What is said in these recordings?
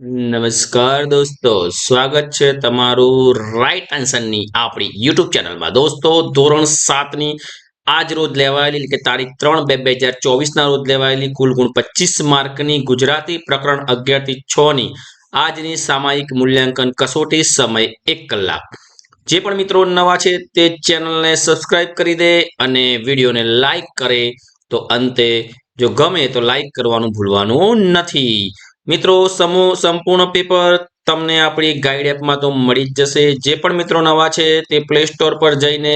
નમસ્કાર દોસ્તો, સ્વાગત છે તમારું રાઈટ આન્સરની આપણી યુટ્યુબ ચેનલમાં દોસ્તો, ધોરણ સાતની આજ રોજ લેવાયેલી કે તારીખ ત્રણ બે બે હજાર ચોવીસના રોજ લેવાયેલી કુલ ગુણ પચીસ માર્કની ગુજરાતી પ્રકરણ અગિયારથી છની આજની સામાયિક મૂલ્યાંકન કસોટી સમય એક કલાક. જે પણ મિત્રો નવા છે તે ચેનલને સબસ્ક્રાઇબ કરી દે અને વિડીયોને લાઇક કરે તો અંતે જો ગમે તો લાઈક કરવાનું ભૂલવાનું નથી. મિત્રો, સમૂહ સંપૂર્ણ પેપર તમને આપણી ગાઈડ એપમાં તો મળી જ જશે. જે પણ મિત્રો નવા છે, તે પ્લે સ્ટોર પર જઈને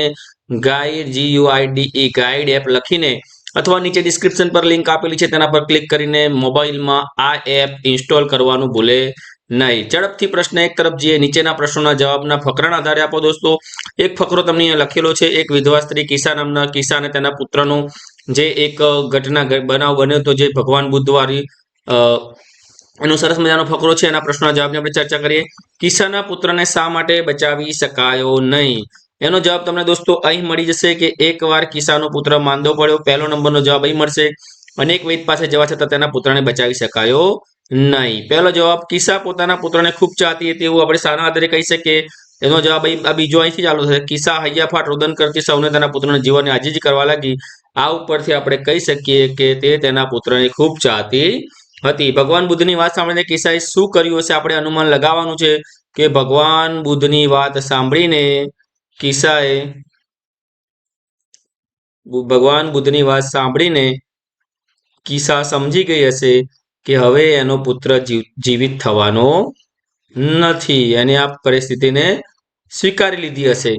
guide G U I D E guide app લખીને અથવા નીચે ડિસ્ક્રિપ્શન પર લિંક આપેલી છે, તેના પર ક્લિક કરીને મોબાઈલમાં આ એપ ઇન્સ્ટોલ કરવાનું ભૂલે નહીં. ઝડપથી પ્રશ્ન એક તરફ જઈએ, નીચેના પ્રશ્નોના જવાબના ફકરાના આધારે આપો દોસ્તો. એક ફકરો તમને અહીંયા લખેલો છે, એક વિધવા સ્ત્રી કિસ્સા નામના કિસ્સા અને તેના પુત્રનું જે એક ઘટના બનાવ બન્યો હતો, જે ભગવાન બુદ્ધવારી એનો સરસ મજાનો ફકરો છે, એના પ્રશ્નના જવાબની આપણે ચર્ચા કરીએ. કિસ્સાના પુત્રને શા માટે બચાવી શકાયો નહીં? એનો જવાબ તમને દોસ્તો અહીં મળી જશે કે એકવાર કિસ્સાનો પુત્ર માંદો પડ્યો, પહેલો નંબરનો જવાબ અહીં મળશે. અનેક વૈદ પાસે જવા છતાં તેના પુત્રને બચાવી શકાયો નહીં. પહેલો જવાબ કિસ્સા પોતાના પુત્રને ખૂબ ચાહતી હતી એવું આપણે સારા આધારે કહી શકીએ. એનો જવાબ આ બીજો અહીંથી ચાલુ થશે. કિસ્સા હૈયાફાટ રોદન કરતી સૌને તેના પુત્રને જીવનને આજીજ કરવા લાગી. આ ઉપરથી આપણે કહી શકીએ કે તે તેના પુત્રને ખૂબ ચાહતી હતી. ભગવાન બુદ્ધની વાત સાંભળીને કિસાએ શું કર્યું હશે? આપણે અનુમાન લગાવવાનું છે કે ભગવાન બુદ્ધની વાત સાંભળીને કિસ્સાએ ભગવાન બુદ્ધની વાત સાંભળીને કિસ્સા સમજી ગઈ હશે કે હવે એનો પુત્ર જીવિત થવાનો નથી. એની આ પરિસ્થિતિને સ્વીકારી લીધી હશે.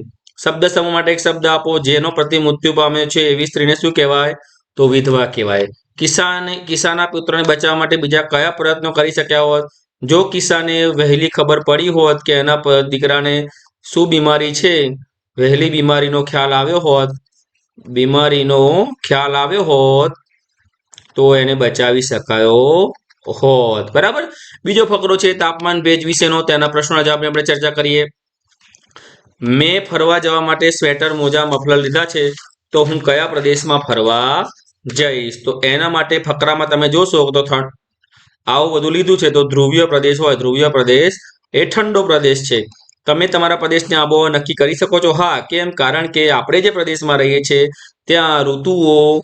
શબ્દ સમૂહ માટે એક શબ્દ આપો. જેનો પ્રતિ મૃત્યુ પામ્યો છે એવી સ્ત્રીને શું કહેવાય? તો વિધવા કહેવાય. કિસાને કિસાના પુત્રને બચાવવા માટે બીજા કયા પ્રયત્નો કરી શક્યા હોત? જો કિસાને વહેલી ખબર પડી હોત કે એના દીકરાને શું બીમારી છે, વહેલી બીમારીનો ખ્યાલ આવ્યો હોત, બીમારીનો ખ્યાલ આવ્યો હોત, તો એને બચાવી શકાયો હોત. બરાબર? બીજો ફકરો છે તાપમાન ભેજ વિશેનો, તેના પ્રશ્નોના જવાબની આપણે ચર્ચા કરીએ. મેં ફરવા જવા માટે સ્વેટર, મોજા, મફલર લીધા છે, તો હું કયા પ્રદેશમાં ફરવા જઈશ તો એના માટે ફકરામાં તમે જોશો તો આવું બધું લીધું છે તો ધ્રુવીય પ્રદેશ હોય, ધ્રુવીય પ્રદેશ એ ઠંડો પ્રદેશ છે. તમે તમારા પ્રદેશની આબોહવા નક્કી કરી શકો છો. હા, કેમ? કારણ કે આપણે જે પ્રદેશમાં રહીએ છીએ ત્યાં ઋતુઓ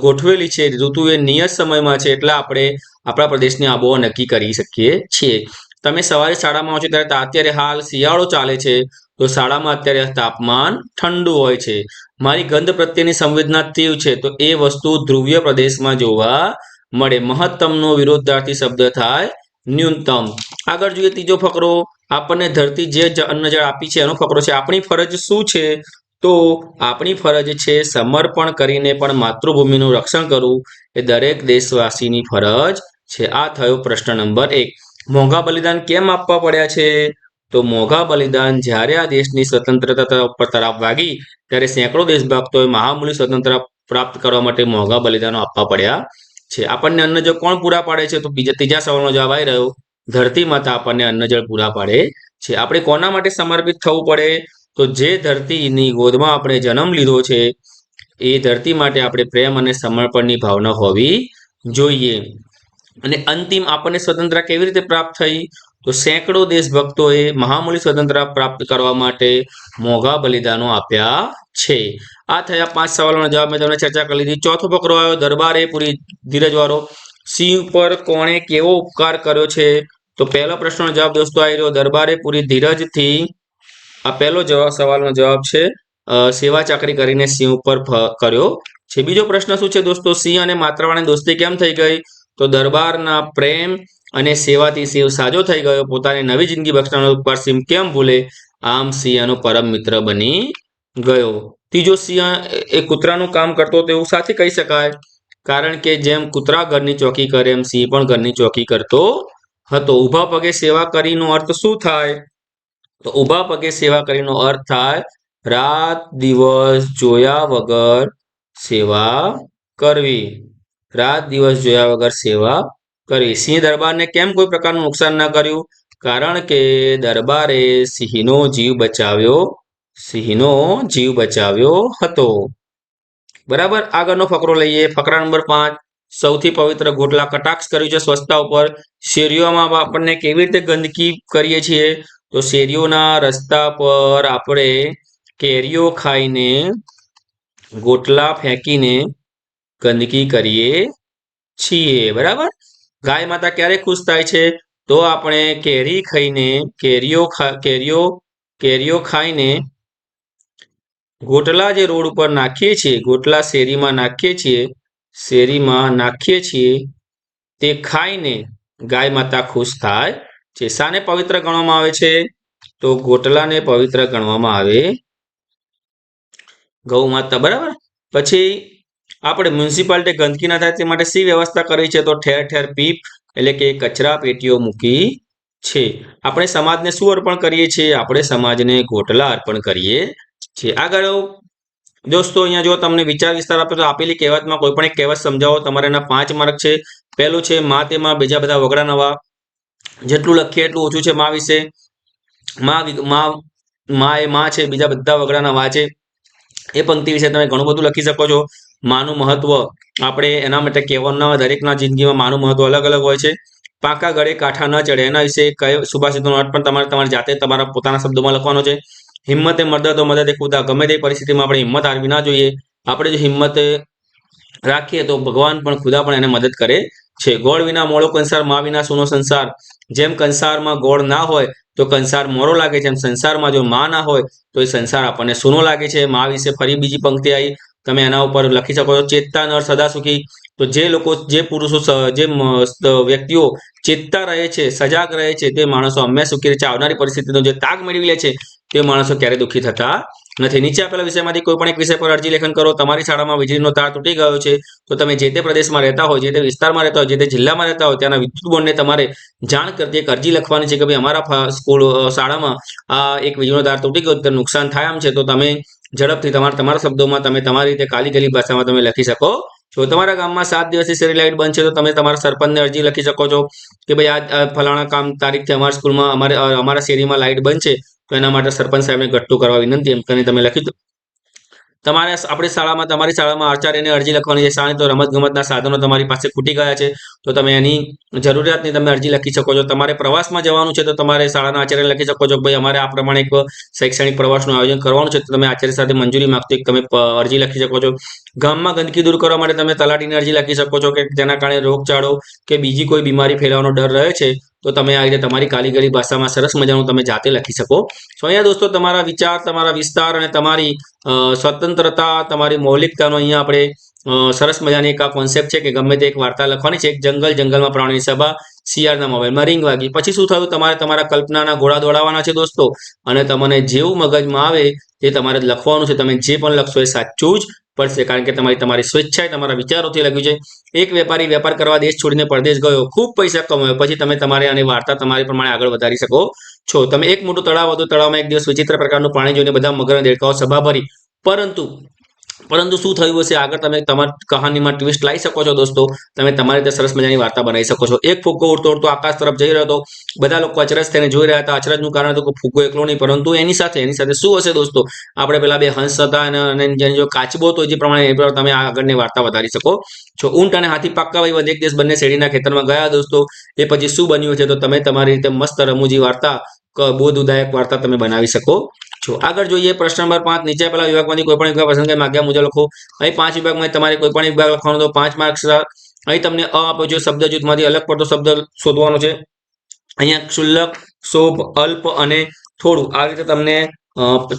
ગોઠવેલી છે. ઋતુ એ નિયત સમયમાં છે, એટલે આપણે આપણા પ્રદેશની આબોહવા નક્કી કરી શકીએ છીએ. તમે સવારે શાળામાં આવો છો ત્યારે અત્યારે હાલ શિયાળો ચાલે છે, તો શાળામાં અત્યારે તાપમાન ઠંડુ હોય છે. મારી ગંધ પ્રત્યેની સંવેદના તીવ છે, તો એ વસ્તુ ધ્રુવીય પ્રદેશમાં જોવા મળે. મહત્તમનો વિરોધાર્થી શબ્દ થાય ન્યૂનતમ. આગળ જોઈએ ત્રીજો ફકરો, આપણને ધરતી જે અન્નજળ આપી છે, એનો ફકરો છે, આપણી ફરજ શું છે? તો આપણી ફરજ છે સમર્પણ કરીને પણ માતૃભૂમિનું રક્ષણ કરવું. એ દરેક દેશવાસીની ફરજ છે. આ થયો પ્રશ્ન નંબર એક. મોંઘા બલિદાન કેમ આપવા પડ્યા છે? તો મોઘા બલિદાન જ્યારે આ દેશની સ્વતંત્રતા પર તરફ વાગી, ત્યારે સેંકડો દેશભક્તોએ મહામૂલી સ્વતંત્રતા પ્રાપ્ત કરવા માટે મોંઘા બલિદાનો આપવા પડ્યા છે. આપણને અન્ન જળ કોણ પૂરા પાડે છે? તો બીજા, ત્રીજા સવાલનો જવાબ આવી રહ્યો. ધરતી માતા આપણને અન્ન જળ પૂરા પાડે છે. આપણે કોના માટે સમર્પિત થવું પડે? તો જે ધરતીની ગોદમાં આપણે જન્મ લીધો છે, એ ધરતી માટે આપણે પ્રેમ અને સમર્પણની ભાવના હોવી જોઈએ. અને અંતિમ આપણને સ્વતંત્રતા કેવી રીતે પ્રાપ્ત થઈ? તો સેંકડો દેશભક્તોએ મહામૂલી સ્વતંત્રતા પ્રાપ્ત કરવા માટે મોઘા બલિદાનો આપ્યા છે. આ થયા પાંચ સવાલોના જવાબ મેં તમને ચર્ચા કરી લીધી. ચોથો ફકરો આવ્યો, દરબારે પૂરી ધીરજવાળો. સિંહ પર કોણે કેવો ઉપકાર કર્યો છે? તો પહેલો પ્રશ્નનો જવાબ દોસ્તો આવી રહ્યો. દરબારે પૂરી ધીરજથી આ પહેલો જવાબ સવાલનો જવાબ છે સેવા ચાકરી કરીને સિંહ ઉપર કર્યો છે. બીજો પ્રશ્ન શું છે દોસ્તો? સિંહ અને માત્રવાણી દોસ્તી કેમ થઈ ગઈ? તો દરબારના પ્રેમ અને સેવાથી શિવ સાજો થઈ ગયો. પોતાની નવી જિંદગી બક્ષવાનો ઉપર સિંહ કેમ ભૂલે? આમ સિંહનો પરમ મિત્ર બની ગયો. ત્રીજો સિંહ એ કૂતરાનું કામ કરતો તો એવું સાથે કહી શકાય. કારણ કે જેમ કૂતરા ઘરની ચોકી કરે, એમ સિંહ પણ ઘરની ચોકી કરતો હતો. ઊભા પગે સેવા કરીનો અર્થ શું થાય? તો ઊભા પગે સેવા કરીનો અર્થ થાય, રાત દિવસ જોયા વગર સેવા કરવી. રાત દિવસ જોયા વગર સેવા કરી. સિંહ દરબારને કેમ કોઈ પ્રકારનું નુકસાન ન કર્યું? કારણ કે દરબારે સિંહનો જીવ બચાવ્યો, સિંહનો જીવ બચાવ્યો હતો. બરાબર, આગળનો ફકરો લઈએ. ફકરા નંબર પાંચ. સૌથી પવિત્ર ગોટલા કટાક્ષ કર્યું છે સ્વચ્છતા ઉપર. શેરીઓમાં આપણને કેવી રીતે ગંદકી કરીએ છીએ? તો શેરીઓના રસ્તા પર આપણે કેરીઓ ખાઈને ગોટલા ફેંકીને ગંદકી કરીએ છીએ, બરાબર? ગાય માતા ક્યારે ખુશ થાય છે? તો આપણે કેરી ખાઈને, કેરીઓ કેરીઓ કેરીઓ ખાઈને ગોટલા જે રોડ ઉપર નાખીએ છીએ, ગોટલા શેરીમાં નાખીએ છીએ, શેરીમાં નાખીએ છીએ, તે ખાઈને ગાય માતા ખુશ થાય. છે શાને પવિત્ર ગણવામાં આવે છે, તો ગોટલાને પવિત્ર ગણવામાં આવે ગૌ માતા, બરાબર? પછી આપણે મ્યુનિસિપાલિટી ગંદકી ના થાય તે માટે સી વ્યવસ્થા કરી છે? તો ઠેર ઠેર પીપ એટલે કે કચરા પેટીઓ મૂકી છે. આપણે સમાજને શું અર્પણ કરીએ છીએ? આપણે સમાજને ગોટલા અર્પણ કરીએ છીએ. આગળ દોસ્તો, અહીંયા જો તમને વિચાર વિસ્તાર આપે તો આપેલી કહેવતમાં કોઈ પણ એક કહેવત સમજાવો. તમારે એના પાંચ માર્ક છે. પહેલું છે, મા તેમાં બીજા બધા વગડા નવા. જેટલું લખીએ એટલું ઓછું છે મા વિશે. મા મા એ મા છે, બીજા બધા વગડા નવા છે. એ પંક્તિ વિશે તમે ઘણું બધું લખી શકો છો. માનું મહત્વ. આપણે એના માટે કહેવાના દરેકના જિંદગીમાં માનું મહત્વ અલગ અલગ હોય છે. પાકા ગળે કાંઠા ન ચડે. એના વિશે કયો સુભાષિતનો અર્થ પણ તમારે તમારી જાતે તમારા પોતાના શબ્દોમાં લખવાનો છે. હિંમતે મદદ તો મદદ ખુદા ગમે તે પરિસ્થિતિમાં આપણે હિંમત હારવી ના જોઈએ. આપણે જો હિંમત રાખીએ તો ભગવાન પણ ખુદા પણ એને મદદ કરે છે. ગોળ વિના મોળો કંસાર, મા વિના સુનો સંસાર. જેમ કંસારમાં ગોળ ના હોય, તો કંસાર મોરો લાગે છે. એમ સંસારમાં જો મા ના હોય, તો એ સંસાર આપણને સુનો લાગે છે. મા વિશે ફરી બીજી પંક્તિ આવી. તમે એના ઉપર લખી શકો છો, ચેતતા નર સદા સુખી તો જે લોકો, જે પુરુષો જે વ્યક્તિઓ ચેતતા રહે છે, સજાગ રહે છે, તે માણસો હંમેશા સુખી રહે છે. આવનારી પરિસ્થિતિનો જે તાગ મેળવી લે છે તે માણસો ક્યારેય દુઃખી થતા નથી. નીચે આપેલા વિષયમાંથી કોઈ પણ એક વિષય પર અરજી લેખન કરો. તમારી શાળામાં વીજળીનો તાર તૂટી ગયો છે, તો તમે જે તે પ્રદેશમાં રહેતા હોય, જે તે વિસ્તારમાં રહેતા હોય, જે તે જિલ્લામાં રહેતા હોય, ત્યાંના વિદ્યુત બોર્ડને તમારે જાણ કરતી એક અરજી લખવાની છે કે ભાઈ અમારા સ્કૂલ શાળામાં આ એક વીજળીનો તાર તૂટી ગયો નુકસાન થાય આમ છે, તો તમે ઝડપથી તમારા તમારા શબ્દોમાં તમે તમારી રીતે કાલી ગલી ભાષામાં તમે લખી શકો જો તમારા ગામમાં સાત દિવસથી શેરી લાઇટ બંધ છે, તો તમે તમારા સરપંચને અરજી લખી શકો છો કે ભાઈ આ ફલાણા કામ તારીખથી અમારા સ્કૂલમાં અમારે અમારા શેરીમાં લાઇટ બંધ છે તો એના માટે સરપંચ સાહેબને ઘટતું કરવા વિનંતી એમ કરીને તમે લખી દો તમારે આપણી શાળામાં, તમારી શાળામાં આચાર્યને અરજી લખવાની છે. શાળા તો રમત ગમતના સાધનો તમારી પાસે ખૂટી ગયા છે. તો તમે એની જરૂરિયાતની તમે અરજી લખી શકો છો. તમારે પ્રવાસમાં જવાનું છે તો તમારે શાળાના આચાર્ય લખી શકો છો ભાઈ અમારે આ પ્રમાણે એક શૈક્ષણિક પ્રવાસનું આયોજન કરવાનું છે. તો તમે આચાર્ય સાથે મંજૂરી માગતી તમે અરજી લખી શકો છો. ગામમાં ગંદકી દૂર કરવા માટે તમે તલાટીની અરજી લખી શકો છો કે જેના કારણે રોગચાળો કે બીજી કોઈ બીમારી ફેલાવાનો ડર રહે છે, તો તમે આ રીતે તમારી કાલીગરી ભાષામાં સરસ મજાનું તમે જાતે લખી શકો. છો અહીંયા દોસ્તો તમારા વિચાર, તમારા વિસ્તાર અને તમારી સ્વતંત્રતા, તમારી મૌલિકતાનો અહીંયા આપણે સરસ મજાની એક આ કોન્સેપ્ટ છે કે ગમે તે એક વાર્તા લખવાની છે. એક જંગલ, જંગલમાં પ્રાણીની સભા, શિયાળના મોબાઈલમાં રિંગ વાગી. પછી શું થયું? તમારે તમારા કલ્પનાના ઘોડા દોડાવવાના છે દોસ્તો. અને તમને જેવું મગજમાં આવે, તે તમારે લખવાનું છે. તમે જે પણ લખશો એ સાચું જ પડશે કારણ કે તમારી તમારી સ્વેચ્છાએ તમારા વિચારોથી લખ્યું છે. એક વેપારી વેપાર કરવા દેશ છોડીને પરદેશ ગયો. ખૂબ પૈસા કમાયો. પછી તમે તમારે આની વાર્તા તમારી પ્રમાણે આગળ વધારી શકો છો. તમે એક મોટું તળાવ હતું. તળાવમાં એક દિવસ વિચિત્ર પ્રકારનું પાણી જોઈને બધા મગરના દેડકાઓ સભા ભરી. પરંતુ પરંતુ શું થયું હશે? આગળ તમે તમારી કહાનીમાં ટ્વિસ્ટ લાવી શકો છો દોસ્તો. તમે તમારી રીતે સરસ મજાની વાર્તા બનાવી શકો છો. એક ફુગ્ગો ઉડતો ઉડતો આકાશ તરફ જઈ રહ્યો હતો. બધા લોકો અચરજ થઈને જોઈ રહ્યા હતા. અચરજનું કારણ હતું કે ફુગ્ગો એકલો નહીં, પરંતુ એની સાથે એની સાથે શું હશે દોસ્તો? આપણે પેલા બે હંસ હતા અને જેની જો કાચબો હતો જે પ્રમાણે એ તમે આગળની વાર્તા વધારી શકો. છો ઊંટ અને હાથી પાક્કા ભાઈ એક દિવસ બંને શેરીના ખેતરમાં ગયા દોસ્તો. એ પછી શું બન્યું છે તો તમે તમારી રીતે મસ્ત રમૂજી વાર્તા બોધુદાયક વાર્તા તમે બનાવી શકો. છો આગળ જોઈએ પ્રશ્ન નંબર પાંચ, નીચે પેલા વિભાગમાંથી કોઈ પણ વિભાગ પસંદ કરી માગ્યા મુજબ લખો. અહીં પાંચ વિભાગમાં તમારે કોઈ પણ વિભાગ લખવાનો તો પાંચ માર્ક્સ અહીં તમને અ આપો છો શબ્દ જૂથમાંથી અલગ પડતો શબ્દ શોધવાનો છે. અહીંયા ક્ષુલ્લક, શોભ, અલ્પ અને થોડું. આ રીતે તમને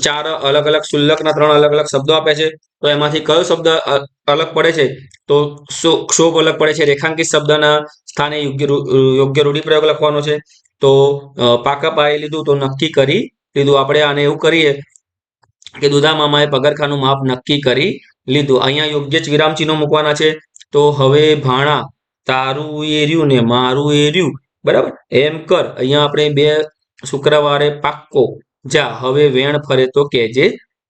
ચાર અલગ અલગ શુલ્લકના ત્રણ અલગ અલગ શબ્દો આપે છે. તો એમાંથી કયો શબ્દ અલગ પડે છે? તો ક્ષોભ અલગ પડે છે. રેખાંકિત શબ્દના સ્થાને યોગ્ય યોગ્ય રૂઢિપ્રયોગ લખવાનો છે. તો પાકા પાઈ લીધું તો નક્કી કરી લીધું આપણે આને એવું કરીએ કે દુધા મામાએ પગરખાનું માપ નક્કી કરી લીધું. અહીંયા યોગ્ય જ વિરામ મૂકવાના છે. તો હવે ભાણા, તારું એર્યું ને મારું એર્યું બરાબર? એમ કર. અહીંયા આપણે બે શુક્રવારે પાક્કો. જા, હવે વેણ ફરે તો કેજે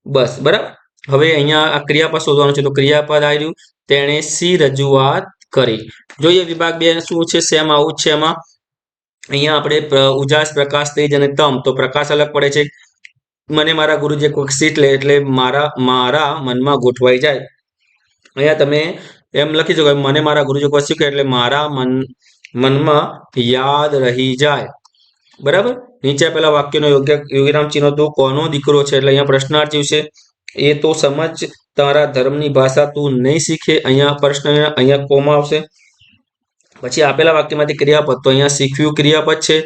બસ. બરાબર? હવે અહીંયા આ ક્રિયાપદ શોધવાનું છે. તો ક્રિયાપદ આવ્યું તેણે સી રજૂઆત કરી? જોઈએ વિભાગ બે શું છે? સેમ આવું છે એમાં? અહીંયા આપણે ઉજાસ પ્રકાશ તેજ અને તમ, તો પ્રકાશ અલગ પડે છે. મને મારા ગુરુજી કોઈક સીટ લે એટલે મારા મારા મનમાં ગોઠવાઈ જાય. અહીંયા તમે એમ લખી શકો, મને મારા ગુરુજી કશું શીખ્યું એટલે મારા મન, મનમાં યાદ રહી જાય. બરાબર? નીચે પેલા વાક્યનો યોગ્ય, યોગીરામ ચિહ્નો, તો કોનો દીકરો છે? એટલે અહીંયા પ્રશ્નાર્થ છે. એ તો સમજ તારા ધર્મની ભાષા તું નહીં શીખે. અહીંયા પ્રશ્ન અહીંયા કોમાં આવશે. પછી આપેલા વાક્યમાંથી ક્રિયાપદ, તો અહીંયા શીખ્યું ક્રિયાપદ છે.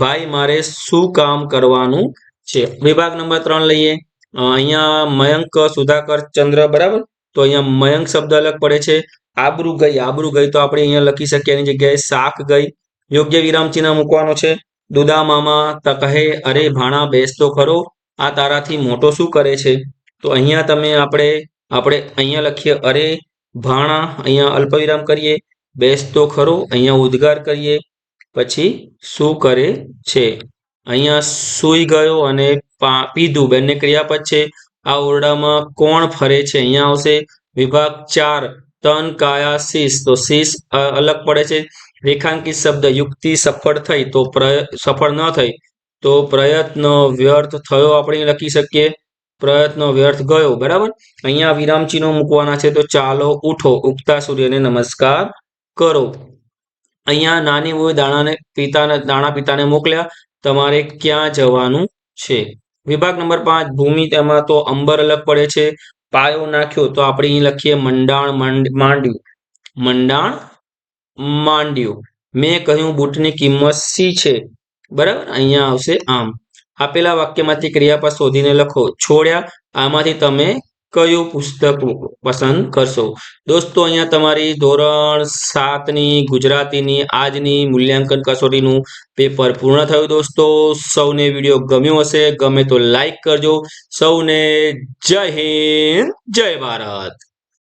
ભાઈ, મારે શું કામ કરવાનું છે? વિભાગ નંબર ત્રણ લઈએ. અહીંયા મયંક, સુધાકર, ચંદ્ર, બરાબર? તો અહીંયા મયંક શબ્દ અલગ પડે છે. આબરૂ ગઈ આબરૂ ગઈ તો આપણે અહીંયા લખી શકીએ. એની જગ્યાએ શાક ગઈ. યોગ્ય વિરામ ચિહ્ન મૂકવાનો છે. દુદા મામા, ત કહે, અરે ભાણા બેસતો ખરો. આ તારાથી મોટો શું કરે છે? તો અહીંયા તમે આપણે આપણે અહીંયા લખીએ, અરે ભાણા, અહીંયા અલ્પવિરામ કરીએ. બેસ તો ખરો, અહીંયા ઉદ્ગાર કરીએ. પછી શું કરે છે? અહીંયા સૂઈ ગયો અને પીધું. બંને ક્રિયાપદ છે. આ ઓરડામાં કોણ ફરે છે? અહીંયા આવશે વિભાગ ચાર, તન, કાયા, શીશ. તો શીશ અલગ પડે છે. રેખાંકિત શબ્દ યુક્તિ સફળ થઈ તો સફળ ન થઈ તો પ્રયત્ન વ્યર્થ થયો આપણે લખી શકીએ. પ્રયત્ન વ્યર્થ ગયો. બરાબર? અહીંયા વિરામ ચિહ્નો મૂકવાના છે તો ચાલો ઉઠો. ઉગતા સૂર્યને નમસ્કાર. કરો. અહીંયા નાની વહુ દાણાને પિતાને, દાણા પિતાને મોકલ્યા. તમારે ક્યાં જવાનું છે? વિભાગ નંબર પાંચ, ભૂમિ તેમાં તો અંબર અલગ પડે છે. પાયો નાખ્યો તો આપણે અહીં લખીએ મંડાણ માંડ- માંડ્યું. મંડાણ માંડ્યું. મેં કહ્યું બૂટની કિંમત સી છે? બરાબર? અહીંયા આવશે આમ. આપેલા વાક્યમાંથી ક્રિયાપદ શોધીને લખો. છોડ્યા. આમાંથી તમે કયું પુસ્તક પસંદ કરશો? દોસ્તો, અહીંયા તમારી ધોરણ સાતની, ગુજરાતીની, આજની મૂલ્યાંકન કસોટીનું પેપર પૂર્ણ થયું દોસ્તો. સૌને વીડિયો ગમ્યો હશે, ગમે તો લાઈક કરજો. સૌને જય હિન્દ, જય ભારત.